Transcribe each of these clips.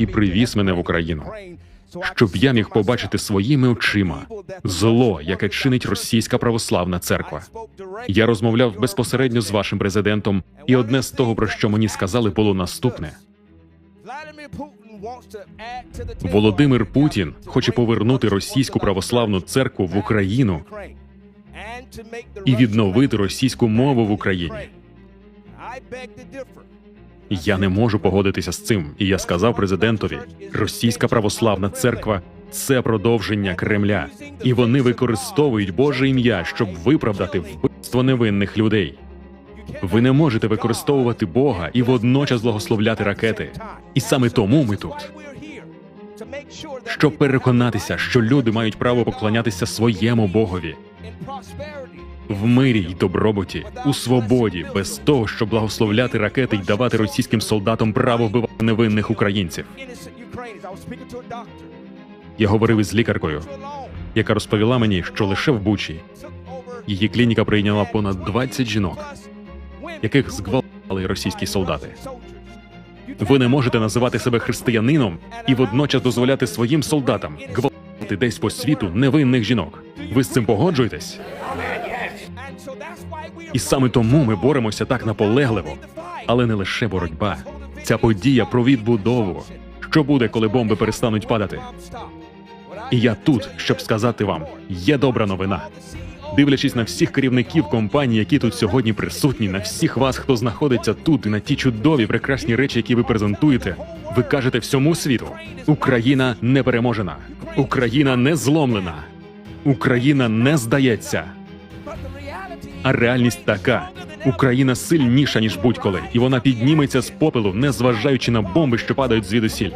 і привіз мене в Україну, щоб я міг побачити своїми очима зло, яке чинить російська православна церква. Я розмовляв безпосередньо з вашим президентом, і одне з того, про що мені сказали, було наступне: Володимир Путін хоче повернути російську православну церкву в Україну і відновити російську мову в Україні. Я не можу погодитися з цим, і я сказав президентові: російська православна церква це продовження Кремля, і вони використовують Боже ім'я, щоб виправдати вбивство невинних людей. Ви не можете використовувати Бога і водночас благословляти ракети. І саме тому ми тут, щоб переконатися, що люди мають право поклонятися своєму Богові в мирі й добробуті, у свободі, без того, щоб благословляти ракети й давати російським солдатам право вбивати невинних українців. Я говорив із лікаркою, яка розповіла мені, що лише в Бучі її клініка прийняла понад 20 жінок, яких зґвалтували російські солдати. Ви не можете називати себе християнином і водночас дозволяти своїм солдатам гвалтувати десь по світу невинних жінок. Ви з цим погоджуєтесь? І саме тому ми боремося так наполегливо, але не лише боротьба. Ця подія про відбудову. Що буде, коли бомби перестануть падати? І я тут, щоб сказати вам, є добра новина. Дивлячись на всіх керівників компаній, які тут сьогодні присутні, на всіх вас, хто знаходиться тут, і на ті чудові прекрасні речі, які ви презентуєте, ви кажете всьому світу: Україна не переможена, Україна не зломлена, Україна не здається. А реальність така: Україна сильніша ніж будь-коли, і вона підніметься з попелу, не зважаючи на бомби, що падають звідусіль.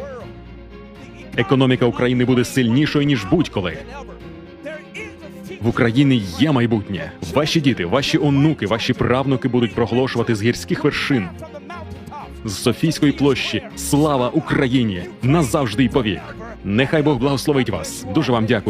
Економіка України буде сильнішою ніж будь-коли. В Україні є майбутнє. Ваші діти, ваші онуки, ваші правнуки будуть проголошувати з гірських вершин, з Софійської площі. Слава Україні! Назавжди й повік! Нехай Бог благословить вас. Дуже вам дякую.